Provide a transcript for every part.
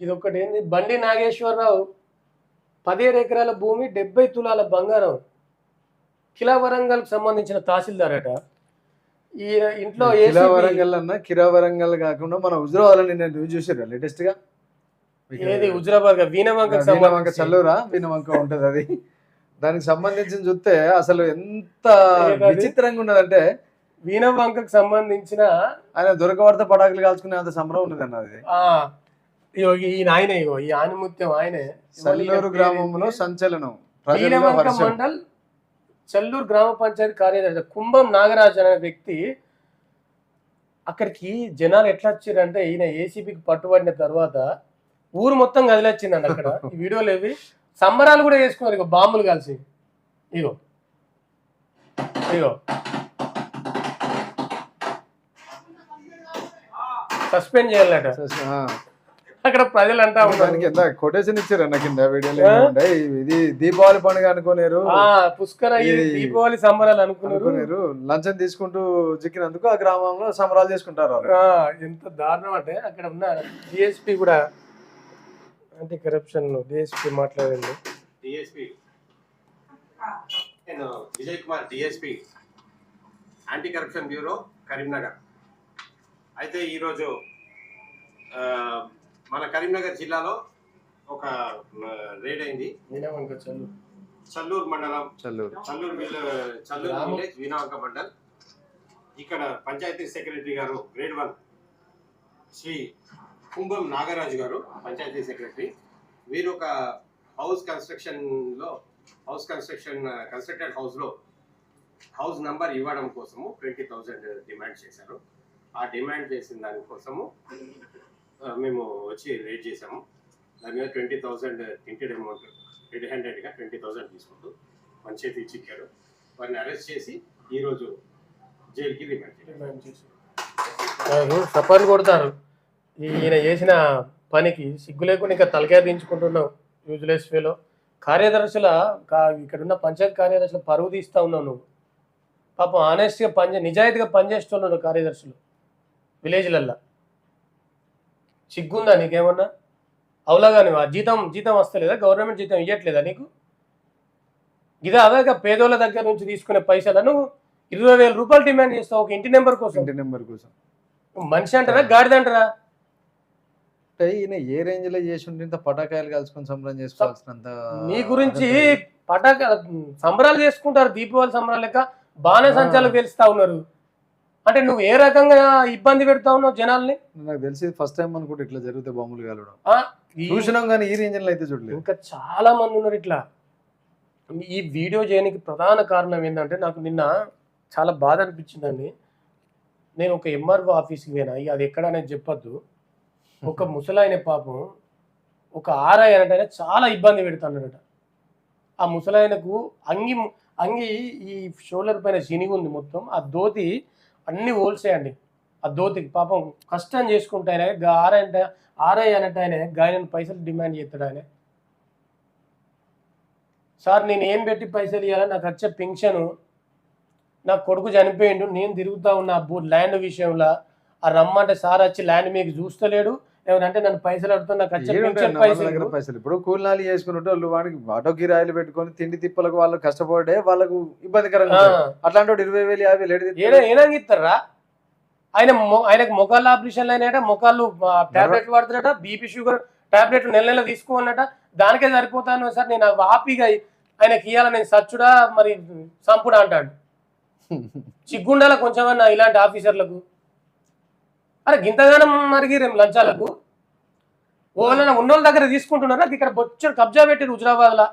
ఇది ఒకటి ఏంది బండి నాగేశ్వరరావు పదిహేడు ఎకరాల భూమి డెబ్బై తులాల బంగారం కిలా వరంగల్కి సంబంధించిన తహసీల్దార్ అట ఈ ఇంట్లో ACP వరంగల్ అన్న కిరా వరంగల్ కాకుండా మన హుజరాబాద్ నేను చూసారు లేటెస్ట్గా ఏది? హుజరాబాద్ వీణవంక సంబంధించి. చల్లూరా వీణవంక ఉంటది అది. దానికి సంబంధించి చూస్తే అసలు ఎంత? విచిత్రంగా ఉన్నదంటే వీణవంకకు సంబంధించిన ఆయన దొరకబడితే పటాకులు కాల్చుకునే అంత సంబరం ఉన్నది అన్న అది. ఆ. ఇగో ఈయన ఆయనే ఇగో ఈ ఆనిముత్యం ఆయనే. సల్లూరు గ్రామంలో సంచలనం మండల్ చల్లూరు గ్రామ పంచాయతీ కార్యదర్శి కుంభం నాగరాజు అనే వ్యక్తి అక్కడికి జనాలు ఎట్లా వచ్చారంటే ఈయన ఏసీబీకి పట్టుబడిన తర్వాత ఊరు మొత్తం కదిలొచ్చిందండి అక్కడ. ఈ వీడియోలు ఇవి సంబరాలు కూడా చేసుకున్నారు ఇగో బాంబులు కలిసి ఇగో. ఇగో. సస్పెండ్ చేయాలట. అక్కడ ప్రజలు అంటా ఎంత కొటేషన్ ఇచ్చారు అన్న కింద వీడియోలో ఇది దీపావళి పండుగ అనుకోలేరు ఆ పుష్కర దీపావళి సంబరాలు అనుకున్నారు అనుకోలేరు లంచం తీసుకుంటూ చిక్కినందుకు ఆ గ్రామంలో సంబరాలు చేసుకుంటారు ఎంత దారుణం అంటే అక్కడ ఉన్న డిఎస్పి కూడా యాంటీ కరప్షన్ డిఎస్పి మాట్లాడింది. డిఎస్పి నేను Vijay Kumar DSP anti corruption bureau Karimnagar అయితే ఈరోజు ఆ, మన కరీంనగర్ జిల్లాలో ఒక రైడ్ అయింది. చల్లూరు మండలం. చల్లూరు. చల్లూరు చల్లూరు. విలేజ్ వీణావంక మండల్. ఇక్కడ పంచాయతీ సెక్రటరీ గారు గ్రేడ్ వన్ శ్రీ కుంభం నాగరాజు గారు పంచాయతీ సెక్రటరీ. వీరు ఒక హౌస్ కన్స్ట్రక్షన్లో హౌస్ కన్స్ట్రక్షన్ కన్స్ట్రక్టెడ్ హౌస్లో హౌస్ నంబర్ ఇవ్వడం కోసము ట్వంటీ థౌజండ్ డిమాండ్ చేశారు. ఆ డిమాండ్ చేసిన దానికోసము మేము వచ్చి రేట్ చేసాము దాని మీద ట్వంటీ థౌజండ్ తింటెడ్ అమౌంట్ రెడ్ హ్యాండెడ్గా ట్వంటీ థౌజండ్ తీసుకుంటూ మన చేతి ఇచ్చిచ్చారు వారిని అరెస్ట్ చేసి ఈరోజు జైలుకి రిమాండ్ చేశారు. కొడతారు. ఈయన చేసిన పనికి సిగ్గు లేకుండా ఇంకా తలకాయ దించుకుంటున్నావు యూజ్లెస్ వేలో కార్యదర్శుల కా- ఇక్కడ ఉన్న పంచాయతీ కార్యదర్శుల పరువు తీస్తా ఉన్నావు నువ్వు. పాపం ఆనెస్ట్గా పనిచే నిజాయితీగా పనిచేస్తున్నాడు కార్యదర్శులు విలేజ్లల్లో. సిగ్గుందా నీకేమన్నా? అవులాగా నువ్వు ఆ జీతం జీతం వస్తలేదా? గవర్నమెంట్ జీతం ఇవ్వట్లేదా నీకు? ఇదే అవేగా పేదోళ్ళ దగ్గర నుంచి తీసుకునే పైసలను ఇరవై వేల రూపాయలు డిమాండ్ చేస్తావు ఒక ఇంటి నెంబర్ కోసం. ఇంటి నెంబర్ కోసం. మనిషి అంటారా గాడిద అంటారా? అంటే ఈయన ఏ రేంజ్లో చేసి ఉంటే ఇంత పటాకాయలు కలుసుకొని సంబరం చేసుకోవాల్సినంత నీ గురించి పటాక సంబరాలు చేసుకుంటారు దీపావళి సంబరాలు లెక్క. బాగానే సంచాలు పేలుస్తా ఉన్నారు. అంటే నువ్వు ఏ రకంగా ఇబ్బంది పెడతా ఉన్నావు జనాల్ని? నాకు తెలిసి ఫస్ట్ టైం అనుకుంటే ఇట్లా జరిగితే బాంబులు కాలడం. చూసినాం కానీ ఈ రేంజ్ అయితే చూడలేదు. ఇంకా చాలా మంది ఉన్నారు ఇట్లా. ఈ వీడియో చేయడానికి ప్రధాన కారణం ఏంటంటే నాకు నిన్న చాలా బాధ అనిపించిందండి. నేను ఒక ఎంఆర్ఓ ఆఫీస్కి పోయినా అది ఎక్కడ అనేది చెప్పొద్దు. ఒక ముసలాయన పాపం ఒక ఆర్ఐ అనటైనా చాలా ఇబ్బంది పెడుతున్నాడట. ఆ ముసలాయనకు అంగి అంగి ఈ షోల్డర్ పైన చినిగి ఉంది మొత్తం. ఆ ధోతి అన్ని హోల్సేయండి ఆ ధోతికి పాపం కష్టం చేసుకుంటే ఆయన గా- ఆర్ఐ ఆర్ఐ అన్నట్టు ఆయన గాయన పైసలు డిమాండ్ చేస్తాడు ఆయన. సార్ నేను ఏం పెట్టి పైసలు ఇవ్వాలి నాకు వచ్చే పింఛను నా కొడుకు చనిపోయిండు నేను తిరుగుతూ ఉన్న ల్యాండ్ విషయంలో ఆ రమ్మంటే సార్ వచ్చి ల్యాండ్ మీకు చూస్తలేడు ఏమంటే నన్ను పైసలు అడుగుతా నాకు వచ్చే ఏడుంటాయి పెన్షన్ అన్న వాళ్ళ దగ్గర పైసలు పైసలు. ఇప్పుడు కూలినాలి చేసుకున్నట్టు వాళ్ళు వాడికి ఆటో కిరాయిలు పెట్టుకొని తిండి తిప్పలకు వాళ్ళు కష్టపడే వాళ్ళకు ఇబ్బందికరంగా. అట్లాంటి ఇరవై వేలు యాభై వేలు ఏనాగిస్తారా ఆయన ఆయనకు మొఖాలు ఆపరేషన్లు అయినాయట మొఖాలు టాబ్లెట్లు వాడుతాడట బీపీ షుగర్ టాబ్లెట్ నెల నెల తీసుకోవాలట దానికే సరిపోతాను సార్ నేను ఆపిగా ఆయనకి ఇవ్వాలి నేను సచ్చుడా మరి సంపుడా అంటాడు. సిగ్గుండాల కొంచెమన్నా ఇలాంటి ఆఫీసర్లకు? అరే గింతగానం మరిగి రేం లంచాలకు? ఓళ్ళ ఉన్నోళ్ళ దగ్గర తీసుకుంటున్నారా? ఇక్కడ బొచ్చడు కబ్జా పెట్టి హుజరాబాద్లా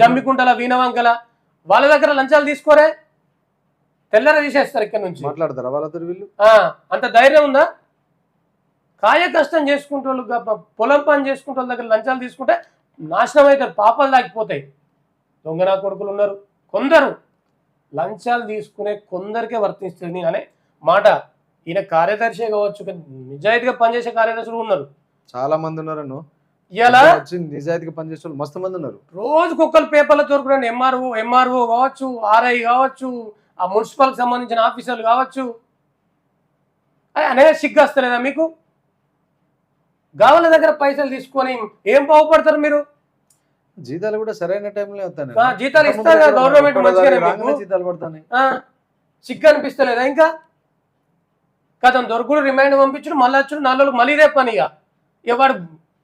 జమ్మికుంటల వీణవంకల వాళ్ళ దగ్గర లంచాలు తీసుకోరే? తెల్లర తీసేస్తారు ఇక్కడ నుంచి. మాట్లాడతారా వాళ్ళతో వీళ్ళు? ఆ, అంత ధైర్యం ఉందా? కాయ కష్టం చేసుకుంటే వాళ్ళు గ- పొలం పని చేసుకుంటే వాళ్ళ దగ్గర లంచాలు తీసుకుంటే నాశనం అవుతారు పాపాలు దాగిపోతాయి. దొంగ నా కొడుకులు ఉన్నారు కొందరు లంచాలు తీసుకునే కొందరికే వర్తిస్తుంది అనే మాట ఈయన కార్యదర్శి కావచ్చు నిజాయితీగా పనిచేసే కార్యదర్శులు ఉన్నారు. చాలా మంది ఉన్నారను ఇలా నిజాయితీగా పనిచేసే వాళ్ళు మస్తు మంది ఉన్నారు. రోజుకొకరు పేపర్లో దొరుకురండి ఎంఆర్ఓ ఎంఆర్ఓ కావచ్చు ఆర్ఐ కావచ్చు ఆ మున్సిపల్కి సంబంధించిన ఆఫీసర్లు కావచ్చు. అదే అనే సిగ్గు వస్తలేదా మీకు? గావుల దగ్గర పైసలు తీసుకొని ఏం బాగుపడతారు మీరు? జీతాలు కూడా సరైన టైంలో జీతాలు ఇస్తారు గవర్నమెంట్. జీతాలు పడతాయి. ఆ, సిగ్గు అనిపిస్తలేదా ఇంకా? కదా దొరుకుడు రిమైండ్ పంపించుడు మళ్ళీ వచ్చుడు నాలుగు మళ్ళీ ఇదే పని ఇక ఇవాడు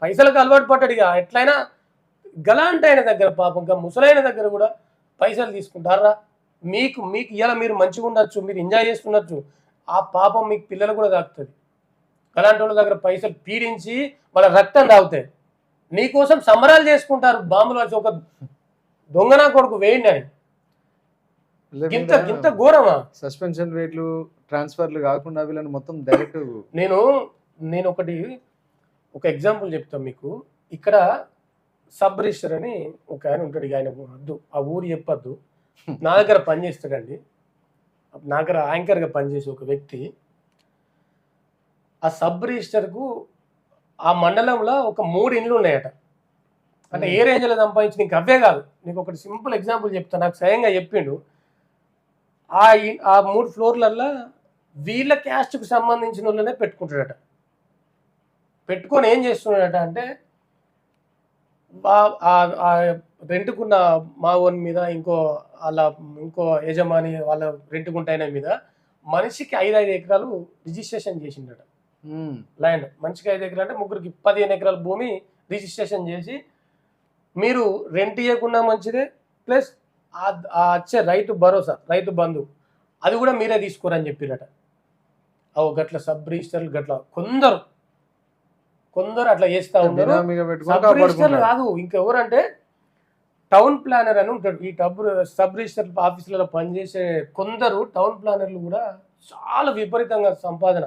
పైసలకు అలవాటు పడ్డాడు ఇక. ఎట్లయినా గలాంటి ఆయన దగ్గర పాపం ఇంకా ముసలైన దగ్గర కూడా పైసలు తీసుకుంటారా? మీకు మీకు ఇలా మీరు మంచిగా ఉండొచ్చు మీరు ఎంజాయ్ చేస్తుండొచ్చు. ఆ పాపం మీకు పిల్లలు కూడా తాకుతుంది అలాంటి వాళ్ళ దగ్గర పైసలు పీడించి వాళ్ళ రక్తం తాగుతాయి నీకోసం సంబరాలు చేసుకుంటారు. బాంబులు వచ్చి ఒక దొంగనా కొడుకు వేయండి అని. గింత గింత ఘోరమా? సస్పెన్షన్ రేట్లు ట్రాన్స్ఫర్లు కాకుండా వీళ్ళని మొత్తం డైరెక్ట్ నేను నేను ఒకటి ఒక ఎగ్జాంపుల్ చెప్తాను మీకు. ఇక్కడ సబ్ రిజిస్టర్ అని ఒక ఆయన ఉంటాడు ఆయన వద్దు ఆ ఊరు చెప్పొద్దు. నా దగ్గర పనిచేస్తాడండి. నా దగ్గర యాంకర్గా పనిచేసే ఒక వ్యక్తి. ఆ సబ్ రిజిస్టర్కు ఆ మండలంలో ఒక మూడు ఇండ్లు ఉన్నాయట. అంటే ఏ రేంజ్లో సంపాదించి నీకు అవే కాదు. నీకు ఒకటి సింపుల్ ఎగ్జాంపుల్ చెప్తాను నాకు స్వయంగా చెప్పిండు. ఆ ఆ మూడు ఫ్లోర్లల్లో వీళ్ళ క్యాస్ట్కు సంబంధించిన వాళ్ళనే పెట్టుకుంటాడట. పెట్టుకొని ఏం చేస్తున్నాడట అంటే రెంట్కున్న మా ఓన్ మీద ఇంకో వాళ్ళ ఇంకో యజమాని వాళ్ళ రెంట్కుంటాయన మీద మనిషికి ఐదు ఐదు ఎకరాలు రిజిస్ట్రేషన్ చేసిండట. ల్యాండ్. మనిషికి ఐదు ఎకరాలు అంటే ముగ్గురికి పదిహేను ఎకరాల భూమి రిజిస్ట్రేషన్ చేసి మీరు రెంట్ ఇవ్వకుండా మంచిదే ప్లస్ వచ్చే రైతు భరోసా రైతు బంధు అది కూడా మీరే తీసుకోరని చెప్పిరట. అవు గట్ల సబ్ రిజిస్టర్లు గట్ల కొందరు కొందరు అట్లా చేస్తా పెట్టుకొని సబ్ రిజిస్టర్లు కాదు ఇంకెవరంటే టౌన్ ప్లానర్ అని ఉంటాడు. ఈ టబ్ సబ్ రిజిస్టర్ ఆఫీసులలో పనిచేసే కొందరు టౌన్ ప్లానర్లు కూడా చాలా విపరీతంగా సంపాదన.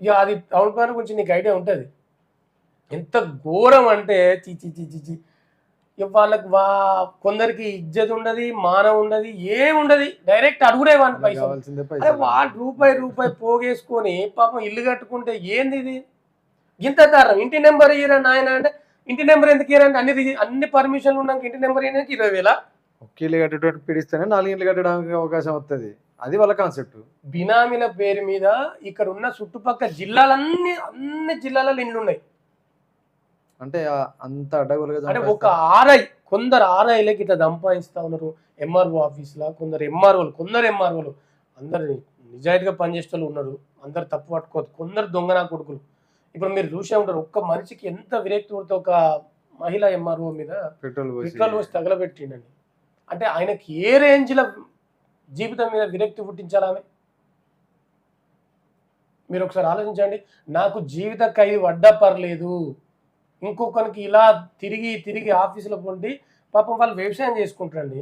ఇక అది టౌన్ ప్లానర్ గురించి నీకు ఐడియా ఉంటుంది. ఎంత ఘోరం అంటే చి చి చి. వాళ్ళకి వా కొందరికి ఇజ్జత్ ఉండదు మానం ఉండదు ఏముండదు డైరెక్ట్ అడుగుడే వాళ్ళకి పైసలు. అరే వాడు రూపాయి రూపాయి పోగేసుకొని పాపం ఇల్లు కట్టుకుంటే ఏంది ఇది ఇంత దారం ఇంటి నెంబర్ ఇయ్యరా నాయన అంటే ఇంటి నెంబర్ ఎందుకు ఇయ్యరంటే అన్ని అన్ని పర్మిషన్లు ఉన్నాక ఇంటి నెంబర్ ఇయ్యడానికి ఇరవై వేల? ఒక్క ఇల్లు కట్టేటువంటి పిడిస్తేనే నాలుగు ఇల్లు కట్టడానికి అవకాశం వస్తుంది అది వాళ్ళ కాన్సెప్ట్ బినామీల పేరు మీద ఇక్కడ ఉన్న చుట్టుపక్కల జిల్లాలన్నీ అన్ని జిల్లాలలో ఇండ్లు ఉన్నాయి అంటే అంత అడ్డగోలుగా అంటే ఒక. ఆర్ఐ కొందరు ఆర్ఐలకి ఇట్లా సంపాదిస్తా ఉన్నారు. ఎంఆర్ఓ ఆఫీస్లో కొందరు ఎంఆర్ఓలు కొందరు ఎంఆర్ఓలు అందరు నిజాయితీగా పనిచేసే వాళ్ళు ఉన్నారు. అందరు తప్పు పట్టుకోవద్దు. కొందరు దొంగనా కొడుకులు. ఇప్పుడు మీరు చూసే ఉంటారు ఒక్క మనిషికి ఎంత విరక్తి పడితే ఒక మహిళ ఎంఆర్ఓ మీద పెట్రోల్ పోసి పెట్రోల్ పోసి తగలబెట్టిండండి. అంటే ఆయనకి ఏ రేంజ్లో జీవితం మీద విరక్తి పుట్టించాలామె మీరు ఒకసారి ఆలోచించండి. నాకు జీవిత ఖైదు వడ్డా పర్లేదు ఇంకొకరికి ఇలా తిరిగి తిరిగి ఆఫీసులో పొండి పాపం వాళ్ళు వ్యవసాయం చేసుకుంటారండి.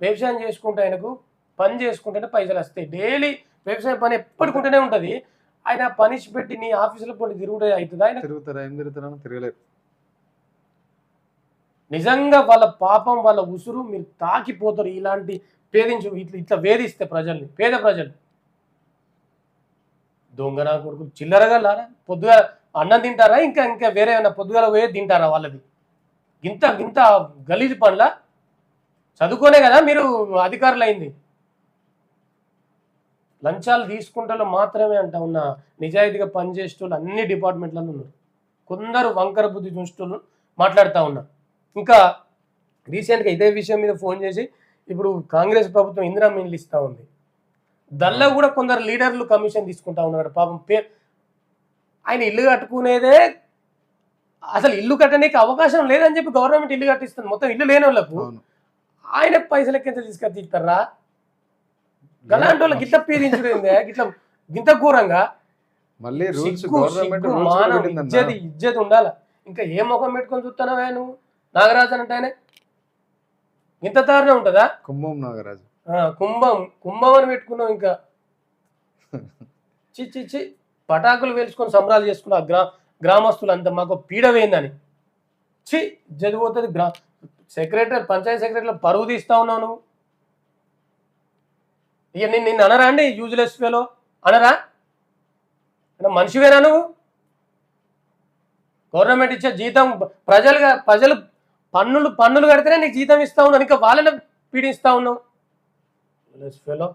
వ్యవసాయం చేసుకుంటే ఆయనకు పని చేసుకుంటేనే పైసలు వస్తాయి. డైలీ వ్యవసాయ పని ఎప్పటికుంటూనే ఉంటుంది. ఆయన పనిష్ పెట్టి నీ ఆఫీసులో పొండి తిరుగుడే అవుతుంది ఆయన తిరుగుతారా? ఏం తిరుగుతారా తిరగలేరు నిజంగా వాళ్ళ పాపం వాళ్ళ ఉసురు మీరు తాకిపోతారు. ఇలాంటి పేదించు ఇట్లా ఇట్లా వేధిస్తే ప్రజల్ని పేద ప్రజలు దొంగ నా కొడుకు చిల్లరగా లారా? పొద్దుగా అన్నం తింటారా? ఇంకా ఇంకా వేరే ఏమైనా పొద్దుగాల పోయే తింటారా వాళ్ళది? ఇంత ఇంత గలీజు పనుల? చదువుకోనే కదా మీరు అధికారులు అయింది లంచాలు తీసుకుంటే మాత్రమే అంట ఉన్న నిజాయితీగా పనిచేసేటోళ్ళు అన్ని డిపార్ట్మెంట్లలో ఉన్నారు. కొందరు వంకర బుద్ధి చూసేటోళ్ళు మాట్లాడుతూ ఉన్నారు ఇంకా రీసెంట్గా ఇదే విషయం మీద ఫోన్ చేసి ఇప్పుడు కాంగ్రెస్ ప్రభుత్వం ఇందిరా మిన్లు ఇస్తూ ఉంది. దల్లా కూడా కొందరు లీడర్లు కమిషన్ తీసుకుంటా ఉన్నాడు పాపం పేరు ఆయన ఇల్లు కట్టుకునేదే అసలు ఇల్లు కట్టడానికి అవకాశం లేదని చెప్పి గవర్నమెంట్ ఇల్లు కట్టిస్తుంది. మొత్తం ఇల్లు లేని వాళ్ళకు ఆయన పైసలకి ఎంత తీసుకొచ్చి ఇస్తారా? గలాంటి వాళ్ళకి గిట్ల పీరించుడేందే గిట్ల గింత ఘోరంగా? మళ్ళీ ఇజ్జతి ఇజ్జతి ఉండాల. ఇంకా ఏ ముఖం పెట్టుకొని చూస్తున్నావా నువ్వు? నాగరాజు అంటే ఆయన ఇంత దారుణం ఉంటుందా? కుంభం నాగరాజు. ఆ, కుంభం కుంభం అని పెట్టుకున్నావు ఇంకా. చి చి చి. పటాకులు వేల్చుకొని సంబరాలు చేసుకున్న గ్రా గ్రామస్తులు అంత మాకు పీడ వేయిందని. చి చదిపోతుంది గ్రా సెక్రటరీ పంచాయతీ సెక్రటరీలో పరువు తీస్తా ఉన్నావు నువ్వు. ఇక నిన్ను నిన్ను అనరా అండి యూజ్లెస్ వేలో అనరా? మనిషివేనా నువ్వు? గవర్నమెంట్ ఇచ్చే జీతం ప్రజలుగా ప్రజలు పన్నులు పన్నులు కడితేనే నీకు జీతం ఇస్తా ఉన్నాను ఇంకా వాళ్ళని పీడిస్తా ఉన్నావు. Useless fellow